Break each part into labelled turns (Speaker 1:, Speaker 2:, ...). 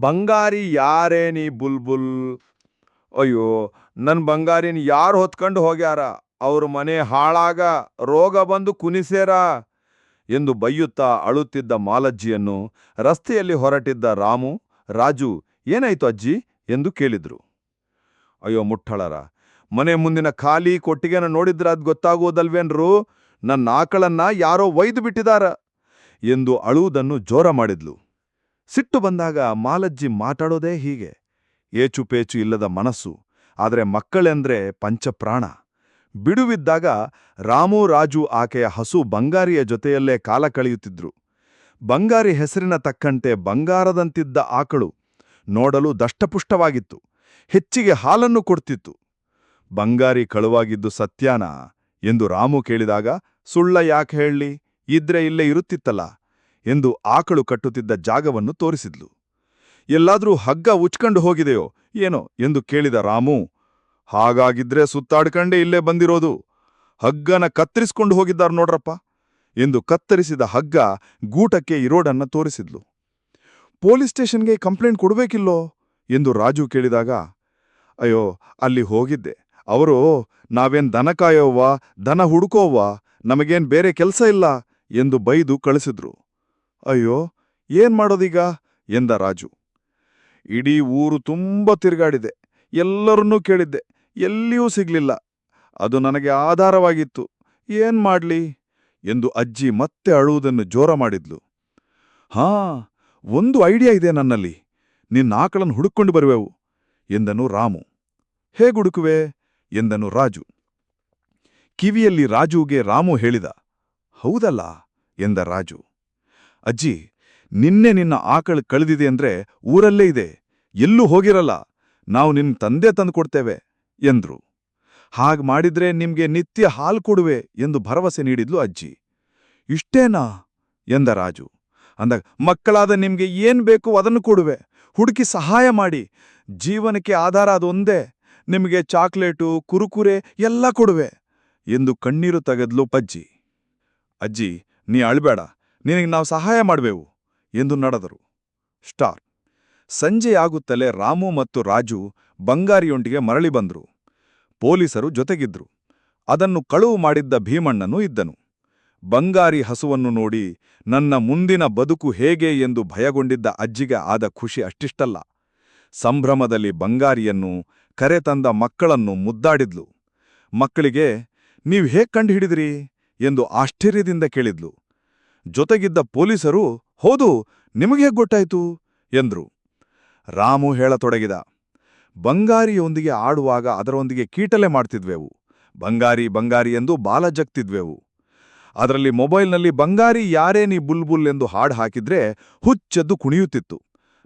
Speaker 1: ಬಂಗಾರಿ ಯಾರೇ ನೀ ಬುಲ್ಬುಲ್. ಅಯ್ಯೋ ನನ್ನ ಬಂಗಾರಿನ ಯಾರು ಹೊತ್ಕೊಂಡು ಹೋಗ್ಯಾರ? ಅವ್ರ ಮನೆ ಹಾಳಾಗ ರೋಗ ಬಂದು ಕುನಿಸೇರ ಎಂದು ಬೈಯುತ್ತಾ ಅಳುತ್ತಿದ್ದ ಮಾಲಜ್ಜಿಯನ್ನು ರಸ್ತೆಯಲ್ಲಿ ಹೊರಟಿದ್ದ ರಾಮು, ರಾಜು, ಏನಾಯ್ತು ಅಜ್ಜಿ? ಎಂದು ಕೇಳಿದ್ರು. ಅಯ್ಯೋ ಮುಟ್ಟಳರ ಮನೆ ಮುಂದಿನ ಖಾಲಿ ಕೊಟ್ಟಿಗೆನ ನೋಡಿದ್ರೆ ಅದು ಗೊತ್ತಾಗುವುದಲ್ವೇನ್ರು ನನ್ನ ಆಕಳನ್ನ ಯಾರೋ ಒಯ್ದು ಬಿಟ್ಟಿದಾರ? ಎಂದು ಅಳುವುದನ್ನು ಜೋರ ಮಾಡಿದ್ಲು. ಸಿಟ್ಟು ಬಂದಾಗ ಮಾಲಜ್ಜಿ ಮಾತಾಡೋದೇ ಹೀಗೆ. ಏಚುಪೇಚು ಇಲ್ಲದ ಮನಸ್ಸು, ಆದರೆ ಮಕ್ಕಳೆಂದ್ರೆ ಪಂಚಪ್ರಾಣ. ಬಿಡುವಿದ್ದಾಗ ರಾಮು ರಾಜು ಆಕೆಯ ಹಸು ಬಂಗಾರಿಯ ಜೊತೆಯಲ್ಲೇ ಕಾಲ ಕಳೆಯುತ್ತಿದ್ರು. ಬಂಗಾರಿ ಹೆಸರಿನ ತಕ್ಕಂತೆ ಬಂಗಾರದಂತಿದ್ದ ಆಕಳು ನೋಡಲು ದಷ್ಟಪುಷ್ಟವಾಗಿತ್ತು. ಹೆಚ್ಚಿಗೆ ಹಾಲನ್ನು ಕೊಡ್ತಿತ್ತು. ಬಂಗಾರಿ ಕಳುವಾಗಿದ್ದು ಸತ್ಯಾನ? ಎಂದು ರಾಮು ಕೇಳಿದಾಗ, ಸುಳ್ಳ ಯಾಕೆ ಹೇಳಿ ಇದ್ರೆ ಇಲ್ಲೇ ಇರುತ್ತಿತ್ತಲ್ಲ. ಎಂದು ಆಕಳು ಕಟ್ಟುತ್ತಿದ್ದ ಜಾಗವನ್ನು ತೋರಿಸಿದ್ಲು. ಎಲ್ಲಾದ್ರೂ ಹಗ್ಗ ಉಚ್ಕಂಡು ಹೋಗಿದೆಯೋ ಏನೋ ಎಂದು ಕೇಳಿದ ರಾಮು, ಹಾಗಾಗಿದ್ರೆ ಸುತ್ತಾಡ್ಕಂಡೇ ಇಲ್ಲೇ ಬಂದಿರೋದು. ಹಗ್ಗನ ಕತ್ತರಿಸ್ಕೊಂಡು ಹೋಗಿದ್ದಾರ್ ನೋಡ್ರಪ್ಪ ಎಂದು ಕತ್ತರಿಸಿದ ಹಗ್ಗ ಗೂಟಕ್ಕೆ ಇರೋಡನ್ನ ತೋರಿಸಿದ್ಲು. ಪೊಲೀಸ್ ಸ್ಟೇಷನ್ಗೆ ಕಂಪ್ಲೇಂಟ್ ಕೊಡ್ಬೇಕಿಲ್ಲೋ ಎಂದು ರಾಜು ಕೇಳಿದಾಗ, ಅಯ್ಯೋ, ಅಲ್ಲಿ ಹೋಗಿದ್ದೆ. ಅವರು, ನಾವೇನ್ ದನ ಕಾಯೋವ್ವ, ದನ ಹುಡುಕೋವ್ವ, ನಮಗೇನ್ ಬೇರೆ ಕೆಲಸ ಇಲ್ಲ ಎಂದು ಬೈದು ಕಳಿಸಿದ್ರು. ಅಯ್ಯೋ, ಏನ್ ಮಾಡೋದೀಗ? ಎಂದ ರಾಜು. ಇಡೀ ಊರು ತುಂಬ ತಿರುಗಾಡಿದೆ. ಎಲ್ಲರನ್ನೂ ಕೇಳಿದ್ದೆ. ಎಲ್ಲಿಯೂ ಸಿಗ್ಲಿಲ್ಲ. ಅದು ನನಗೆ ಆಧಾರವಾಗಿತ್ತು. ಏನ್ ಮಾಡ್ಲಿ? ಎಂದು ಅಜ್ಜಿ ಮತ್ತೆ ಅಳುವುದನ್ನು ಜೋರ ಮಾಡಿದ್ಲು. ಹಾ, ಒಂದು ಐಡಿಯಾ ಇದೆ ನನ್ನಲ್ಲಿ. ನಿನ್ನ ಆಕಳನ್ನು ಹುಡುಕೊಂಡು ಬರುವೆವು, ಎಂದನು ರಾಮು. ಹೇಗುಡುಕುವೆ ಎಂದನು ರಾಜು. ಕಿವಿಯಲ್ಲಿ ರಾಜುಗೆ ರಾಮು ಹೇಳಿದ, ಹೌದಲ್ಲ, ಎಂದ ರಾಜು. ಅಜ್ಜಿ, ನಿನ್ನೆ ನಿನ್ನ ಆಕಳು ಕಳೆದಿದೆ ಅಂದ್ರೆ ಊರಲ್ಲೇ ಇದೆ, ಎಲ್ಲೂ ಹೋಗಿರಲ್ಲ, ನಾವು ನಿನ್ನ ತಂದೆ ತಂದುಕೊಡ್ತೇವೆ ಎಂದ್ರು. ಹಾಗ ಮಾಡಿದ್ರೆ ನಿಮ್ಗೆ ನಿತ್ಯ ಹಾಲು ಕೊಡುವೆ ಎಂದು ಭರವಸೆ ನೀಡಿದ್ಲು ಅಜ್ಜಿ. ಇಷ್ಟೇನಾ? ಎಂದ ರಾಜು. ಅಂದಾಗ ಮಕ್ಕಳಾದ ನಿಮ್ಗೆ ಏನ್ ಬೇಕು ಅದನ್ನು ಕೊಡುವೆ, ಹುಡುಕಿ ಸಹಾಯ ಮಾಡಿ, ಜೀವನಕ್ಕೆ ಆಧಾರ ಅದೊಂದೇ ನಿಮಗೆ ಚಾಕ್ಲೇಟು, ಕುರುಕುರೆ ಎಲ್ಲ ಕೊಡುವೆ, ಎಂದು ಕಣ್ಣೀರು ತೆಗೆದ್ಲು ಪಜ್ಜಿ. ಅಜ್ಜಿ, ನೀ ಅಳ್ಬೇಡ ನಿನಗೆ ನಾವು ಸಹಾಯ ಮಾಡುವೆವು ಎಂದು ನಡೆದರು. ಸ್ಟಾರ್. ಸಂಜೆಯಾಗುತ್ತಲೇ ರಾಮು ಮತ್ತು ರಾಜು ಬಂಗಾರಿಯೊಂಟಿಗೆ ಮರಳಿ ಬಂದರು. ಪೊಲೀಸರು ಜೊತೆಗಿದ್ರು. ಅದನ್ನು ಕಳುವು ಮಾಡಿದ್ದ ಭೀಮಣ್ಣನೂ ಇದ್ದನು. ಬಂಗಾರಿ ಹಸುವನ್ನು ನೋಡಿ ನನ್ನ ಮುಂದಿನ ಬದುಕು ಹೇಗೆ ಎಂದು ಭಯಗೊಂಡಿದ್ದ ಅಜ್ಜಿಗೆ ಆದ ಖುಷಿ ಅಷ್ಟಿಷ್ಟಲ್ಲ. ಸಂಭ್ರಮದಲ್ಲಿ ಬಂಗಾರಿಯನ್ನು ಕರೆತಂದ ಮಕ್ಕಳನ್ನು ಮುದ್ದಾಡಿದ್ಲು. ಮಕ್ಕಳಿಗೆ, ನೀವು ಹೇಗೆ ಕಂಡುಹಿಡಿದಿರಿ? ಎಂದು ಆಶ್ಚರ್ಯದಿಂದ ಕೇಳಿದ್ಲು. ಜೊತೆಗಿದ್ದ ಪೊಲೀಸರು, ಹೌದು, ನಿಮಗೆ ಗೊತ್ತಾಯ್ತು? ಎಂದರು. ರಾಮು ಹೇಳತೊಡಗಿದ, ಬಂಗಾರಿಯೊಂದಿಗೆ ಆಡುವಾಗ ಅದರೊಂದಿಗೆ ಕೀಟಲೆ ಮಾಡ್ತಿದ್ವೆವು. ಬಂಗಾರಿ ಬಂಗಾರಿ ಎಂದು ಬಾಲ ಜಗ್ತಿದ್ವೆವು. ಅದರಲ್ಲಿ ಮೊಬೈಲ್ನಲ್ಲಿ ಬಂಗಾರಿ ಯಾರೇ ನೀ ಬುಲ್ಬುಲ್ ಎಂದು ಹಾಡು ಹಾಕಿದ್ರೆ ಹುಚ್ಚದ್ದು ಕುಣಿಯುತ್ತಿತ್ತು.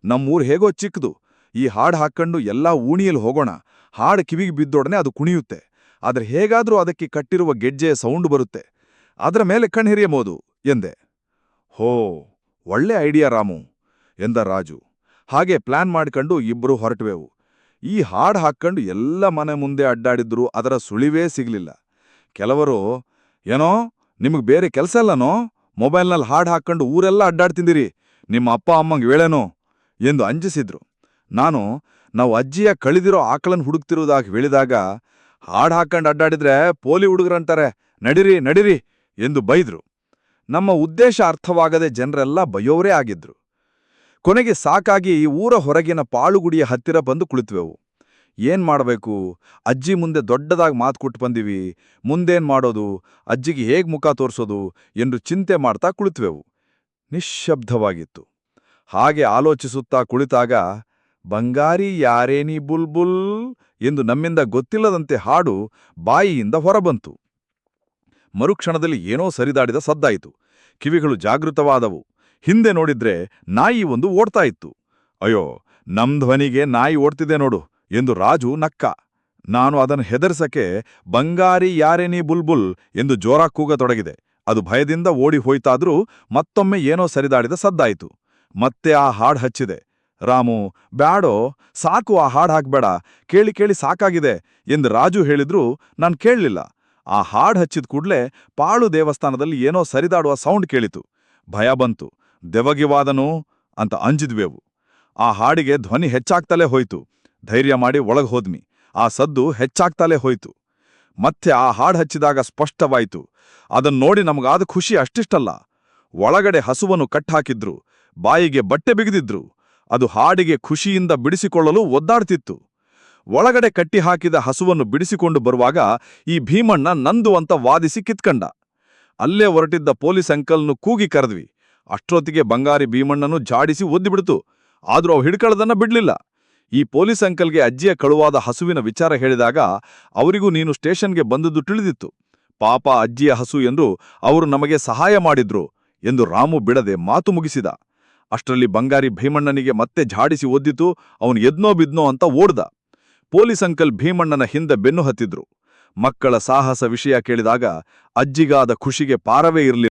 Speaker 1: ನಮ್ಮೂರು ಹೇಗೋ ಚಿಕ್ಕದು ಈ ಹಾಡು ಹಾಕ್ಕಂಡು ಎಲ್ಲಾ ಊಣಿಯಲ್ಲಿ ಹೋಗೋಣ. ಹಾಡು ಕಿವಿಗೆ ಬಿದ್ದೊಡನೆ ಅದು ಕುಣಿಯುತ್ತೆ. ಆದರೆ ಹೇಗಾದರೂ ಅದಕ್ಕೆ ಕಟ್ಟಿರುವ ಗೆಜ್ಜೆಯ ಸೌಂಡ್ ಬರುತ್ತೆ. ಅದರ ಮೇಲೆ ಕಣ್ಹಿರಿಯಬಹುದು ಎಂದೆ. ಹೋ, ಒಳ್ಳೆ ಐಡಿಯಾ ರಾಮು, ಎಂದ ರಾಜು. ಹಾಗೆ ಪ್ಲಾನ್ ಮಾಡ್ಕೊಂಡು ಇಬ್ಬರು ಹೊರಟುವೆವು. ಈ ಹಾಡ್ ಹಾಕ್ಕೊಂಡು ಎಲ್ಲ ಮನೆ ಮುಂದೆ ಅಡ್ಡಾಡಿದ್ರು ಅದರ ಸುಳಿವೇ ಸಿಗಲಿಲ್ಲ. ಕೆಲವರು, ಏನೋ, ನಿಮಗೆ ಬೇರೆ ಕೆಲಸ ಇಲ್ಲನೋ, ಮೊಬೈಲ್ನಲ್ಲಿ ಹಾಡ್ ಹಾಕ್ಕೊಂಡು ಊರೆಲ್ಲ ಅಡ್ಡಾಡ್ತಿದ್ದೀರಿ ನಿಮ್ಮ ಅಪ್ಪ ಅಮ್ಮಂಗೆ ಹೇಳೇನೋ, ಎಂದು ಅಂಜಿಸಿದ್ರು. ನಾನು, ನಾವು ಅಜ್ಜಿಯ ಕಳಿದಿರೋ ಆಕಳನ್ನು ಹುಡುಕ್ತಿರುವುದಾಗಿ ಹೇಳಿದಾಗ, ಹಾಡ್ ಹಾಕೊಂಡು ಅಡ್ಡಾಡಿದ್ರೆ ಪೋಲಿ ಹುಡುಗರಂತಾರೆ, ನಡಿರಿ ನಡಿರಿ, ಎಂದು ಬೈದ್ರು. ನಮ್ಮ ಉದ್ದೇಶ ಅರ್ಥವಾಗದೆ ಜನರೆಲ್ಲ ಬಯೋರೇ ಆಗಿದ್ರು. ಕೊನೆಗೆ ಸಾಕಾಗಿ ಊರ ಹೊರಗಿನ ಪಾಳುಗುಡಿಯ ಹತ್ತಿರ ಬಂದು ಕುಳಿತುವೆವು. ಏನ್ ಮಾಡಬೇಕು? ಅಜ್ಜಿ ಮುಂದೆ ದೊಡ್ಡದಾಗಿ ಮಾತು ಕೊಟ್ಟು ಬಂದಿವಿ. ಮುಂದೇನ್ ಮಾಡೋದು? ಅಜ್ಜಿಗೆ ಹೇಗೆ ಮುಖ ತೋರಿಸೋದು? ಎಂದು ಚಿಂತೆ ಮಾಡ್ತಾ ಕುಳಿತುವೆವು. ನಿಶ್ಶಬ್ದವಾಗಿತ್ತು. ಹಾಗೆ ಆಲೋಚಿಸುತ್ತಾ ಕುಳಿತಾಗ, ಬಂಗಾರಿ ಯಾರೇನಿ ಬುಲ್ಬುಲ್? ಎಂದು ನಮ್ಮಿಂದ ಗೊತ್ತಿಲ್ಲದಂತೆ ಹಾಡು ಬಾಯಿಯಿಂದ ಹೊರಬಂತು. ಮರುಕ್ಷಣದಲ್ಲಿ ಏನೋ ಸರಿದಾಡಿದ ಸದ್ದಾಯಿತು. ಕಿವಿಗಳು ಜಾಗೃತವಾದವು. ಹಿಂದೆ ನೋಡಿದ್ರೆ ನಾಯಿ ಒಂದು ಓಡ್ತಾ ಇತ್ತು. ಅಯ್ಯೋ, ನಮ್ ಧ್ವನಿಗೆ ನಾಯಿ ಓಡ್ತಿದೆ ನೋಡು ಎಂದು ರಾಜು ನಕ್ಕ. ನಾನು ಅದನ್ನು ಹೆದರ್ಸಕ್ಕೆ, ಬಂಗಾರಿ ಯಾರೇನಿ ಬುಲ್ಬುಲ್ ಎಂದು ಜೋರ ಕೂಗತೊಡಗಿದೆ. ಅದು ಭಯದಿಂದ ಓಡಿ ಹೋಯ್ತಾದ್ರೂ ಮತ್ತೊಮ್ಮೆ ಏನೋ ಸರಿದಾಡಿದ ಸದ್ದಾಯಿತು. ಮತ್ತೆ ಆ ಹಾಡ್ ಹಚ್ಚಿದೆ. ರಾಮು, ಬ್ಯಾಡೋ, ಸಾಕು ಆ ಹಾಡ್ ಹಾಕ್ಬೇಡ, ಕೇಳಿ ಕೇಳಿ ಸಾಕಾಗಿದೆ ಎಂದು ರಾಜು ಹೇಳಿದ್ರೂ ನಾನ್ ಕೇಳಲಿಲ್ಲ. ಆ ಹಾಡ್ ಹಚ್ಚಿದ ಕೂಡ್ಲೇ ಪಾಳು ದೇವಸ್ಥಾನದಲ್ಲಿ ಏನೋ ಸರಿದಾಡುವ ಸೌಂಡ್ ಕೇಳಿತು. ಭಯ ಬಂತು. ದೆವಗಿವಾದನು ಅಂತ ಅಂಜಿದ್ವೆವು.
Speaker 2: ಆ ಹಾಡಿಗೆ ಧ್ವನಿ ಹೆಚ್ಚಾಗ್ತಲೇ ಹೋಯ್ತು. ಧೈರ್ಯ ಮಾಡಿ ಒಳಗೆ ಹೋದ್ಮಿ. ಆ ಸದ್ದು ಹೆಚ್ಚಾಗ್ತಲೇ ಹೋಯ್ತು. ಮತ್ತೆ ಆ ಹಾಡ್ ಹಚ್ಚಿದಾಗ ಸ್ಪಷ್ಟವಾಯಿತು. ಅದನ್ನು ನೋಡಿ ನಮಗಾದ ಖುಷಿ ಅಷ್ಟಿಷ್ಟಲ್ಲ. ಒಳಗಡೆ ಹಸುವನ್ನು ಕಟ್ಟಾಕಿದ್ರು. ಬಾಯಿಗೆ ಬಟ್ಟೆ ಬಿಗಿದಿದ್ರು. ಅದು ಹಾಡಿಗೆ ಖುಷಿಯಿಂದ ಬಿಡಿಸಿಕೊಳ್ಳಲು ಒದ್ದಾಡ್ತಿತ್ತು. ಒಳಗಡೆ ಕಟ್ಟಿ ಹಾಕಿದ ಹಸುವನ್ನು ಬಿಡಿಸಿಕೊಂಡು ಬರುವಾಗ ಈ ಭೀಮಣ್ಣ ನಂದು ಅಂತ ವಾದಿಸಿ ಕಿತ್ಕಂಡ. ಅಲ್ಲೇ ಹೊರಟಿದ್ದ ಪೊಲೀಸ್ ಅಂಕಲ್ನು ಕೂಗಿ ಕರೆದ್ವಿ. ಅಷ್ಟೊತ್ತಿಗೆ ಬಂಗಾರಿ ಭೀಮಣ್ಣನು ಜಾಡಿಸಿ ಒದ್ದಿಬಿಡ್ತು. ಆದ್ರೂ ಅವು ಹಿಡ್ಕೊಳ್ಳೋದನ್ನ ಬಿಡ್ಲಿಲ್ಲ. ಈ ಪೊಲೀಸ್ ಅಂಕಲ್ಗೆ ಅಜ್ಜಿಯ ಕಳುವಾದ ಹಸುವಿನ ವಿಚಾರ ಹೇಳಿದಾಗ ಅವರಿಗೂ ನೀನು ಸ್ಟೇಷನ್ಗೆ ಬಂದದ್ದು ತಿಳಿದಿತ್ತು. ಪಾಪ ಅಜ್ಜಿಯ ಹಸು ಎಂದು ಅವರು ನಮಗೆ ಸಹಾಯ ಮಾಡಿದ್ರು ಎಂದು ರಾಮು ಬಿಡದೆ ಮಾತು ಮುಗಿಸಿದ. ಅಷ್ಟರಲ್ಲಿ ಬಂಗಾರಿ ಭೀಮಣ್ಣನಿಗೆ ಮತ್ತೆ ಝಾಡಿಸಿ ಒದ್ದಿತು. ಅವನು ಎದ್ನೋ ಬಿದ್ನೋ ಅಂತ ಓಡ್ದ. ಪೊಲೀಸ್ ಅಂಕಲ್ ಭೀಮಣ್ಣನ ಹಿಂದೆ ಬೆನ್ನು ಹತ್ತಿದ್ರು. ಮಕ್ಕಳ ಸಾಹಸ ವಿಷಯ ಕೇಳಿದಾಗ ಅಜ್ಜಿಗಾದ ಖುಷಿಗೆ ಪಾರವೇ ಇರಲಿಲ್ಲ.